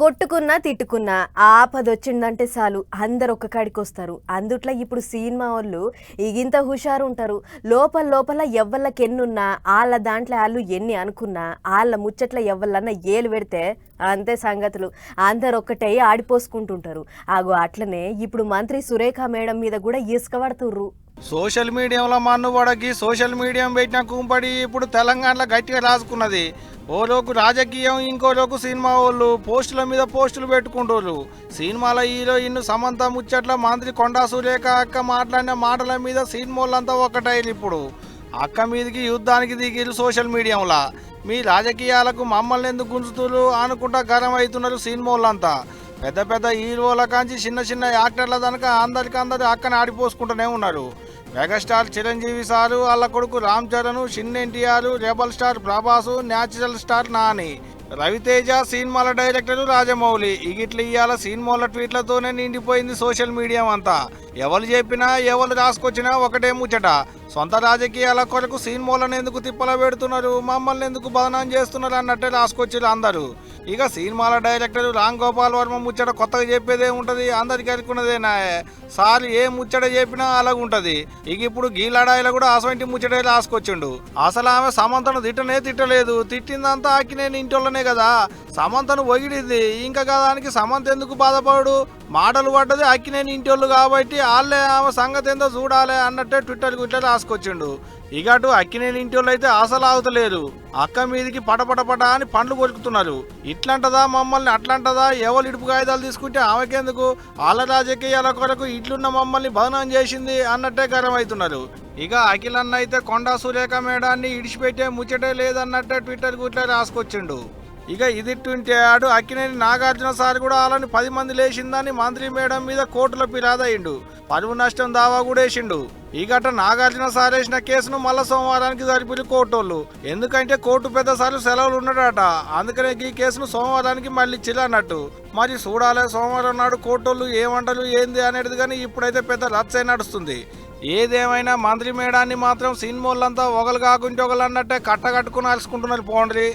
కొట్టుకున్నా తిట్టుకున్నా ఆపదొచ్చిందంటే చాలు. అందరు ఒక్క కాడికి వస్తారు. అందుట్లో ఇప్పుడు సినిమా వాళ్ళు ఇగింత హుషారు ఉంటారు లోపల లోపల ఎవ్వళ్ళకి ఎన్నున్నా వాళ్ళ దాంట్లో వాళ్ళు ఎన్ని అనుకున్నా వాళ్ళ ముచ్చట్ల ఎవ్వళ్ళన్నా ఏలు పెడితే అంతే సంగతులు. అందరు ఒక్కటే ఆడిపోసుకుంటుంటారు. ఆగో అట్లనే ఇప్పుడు మంత్రి సురేఖ మేడం మీద కూడా ఇసుక పడుతుర్రు. సోషల్ మీడియాలో మన్నుబడకి సోషల్ మీడియా పెట్టిన కుంపడి ఇప్పుడు తెలంగాణలో గట్టిగా రాసుకున్నది ఓలోకు రాజకీయం ఇంకోలోకు సినిమా వాళ్ళు పోస్టుల మీద పోస్టులు పెట్టుకుంటారు సినిమాల హీరోయిన్ సమంత ముచ్చట్ల మంత్రి కొండా సురేఖ అక్క మాట్లాడిన మాటల మీద సినిమాలంతా ఒకటైలు ఇప్పుడు. అక్క మీదకి యుద్ధానికి దిగిరు సోషల్ మీడియాలో. మీ రాజకీయాలకు మమ్మల్ని ఎందుకు గుంజుతురు అనుకుంటా గరం అవుతున్నారు సినిమాలంతా పెద్ద పెద్ద హీరోల కాంచి చిన్న చిన్న యాక్టర్ల దానిక అందరికి అందరు అక్కని ఆడిపోసుకుంటూనే ఉన్నారు. మెగాస్టార్ చిరంజీవి సారు వాళ్ళ కొడుకు రామ్ చరణ్ చిన్న NTR rebel star Prabhas natural star Nani. Ravi Teja సినిమాల డైరెక్టర్ రాజమౌళి. ఇగిట్లు ఇయ్యాల సినిమాల ట్వీట్లతోనే నిండిపోయింది సోషల్ మీడియా అంతా. ఎవరు చెప్పినా ఎవరు రాసుకొచ్చినా ఒకటే ముచ్చట. సొంత రాజకీయాల కొరకు సినిమాలను ఎందుకు తిప్పల పెడుతున్నారు మమ్మల్ని ఎందుకు బదనాం చేస్తున్నారు అన్నట్టే రాసుకొచ్చారు అందరూ. ఇక సినిమాల డైరెక్టర్ రామ్ గోపాల్ వర్మ ముచ్చట కొత్తగా చెప్పేదే ఉంటది అందరికి అనుకున్నదేనా సార్ ఏ ముచ్చట చెప్పినా అలాగుంటది. ఇక ఇప్పుడు గీలాడాయిలో కూడా అసవంటి ముచ్చటే రాసుకొచ్చిండు. అసలు ఆమె సమంతను తిట్టనే తిట్టలేదు. తిట్టిందంతా ఆకినేని ఇంటోళ్ళనే కదా. సమంతను ఒగిడింది. ఇంకా కదానికి సమంత ఎందుకు బాధపడు? మాటలు పడ్డది అక్కినేని ఇంటోళ్ళు కాబట్టి వాళ్ళే ఆమె సంగతి ఏందో చూడాలి అన్నట్టే ట్విట్టర్ గుట్టర్ రాసుకొచ్చిండు. ఇక అటు అక్కినేని ఇంటోళ్ళు అయితే అసలు ఆగుతలేరు అక్క మీదికి పటపటపట అని పండ్లు కొరుకుతున్నారు. ఇట్లంటదా మమ్మల్ని అట్లంటదా? ఎవరు ఇడుపు కాగితాలు తీసుకుంటే ఆమెకెందుకు? వాళ్ళ రాజకీయాల కొరకు ఇట్లున్న మమ్మల్ని బదనం చేసింది అన్నట్టే గర్వమవుతున్నారు అవుతున్నారు ఇక అఖిలన్న అయితే కొండా సురేఖ మేడాన్ని ఇడిచిపెట్టే ముచ్చటే లేదన్నట్టే ట్విట్టర్ గుట్లా రాసుకొచ్చిండు. ఇక ఇదిట్టుంటే ఆడు అక్కినేని నాగార్జున సార్ కూడా అలాని పది మంది లేచిందని మంత్రి మేడం మీద కోర్టులో ఫిర్యాదయ్యిండు. పరువు నష్టం దావా కూడా వేసిండు. ఈ గట్ట నాగార్జున సార్ వేసిన కేసును మళ్ళా సోమవారానికి జరిపిరు కోర్టోళ్ళు. ఎందుకంటే కోర్టు పెద్ద సార్లు సెలవులు ఉన్నాడట అందుకనే ఈ కేసును సోమవారానికి మళ్ళీ అన్నట్టు మరి చూడాలి సోమవారం నాడు కోర్టోళ్ళు ఏమంటలు ఏంది అనేది కానీ ఇప్పుడైతే పెద్ద రచ్చే నడుస్తుంది. ఏదేమైనా మంత్రి మేడాన్ని మాత్రం సినిమాలంతా ఒకరు కాకుంటే ఒకరు అన్నట్టే కట్టకట్టుకుని అలుసుకుంటున్నారు పోండ్రి.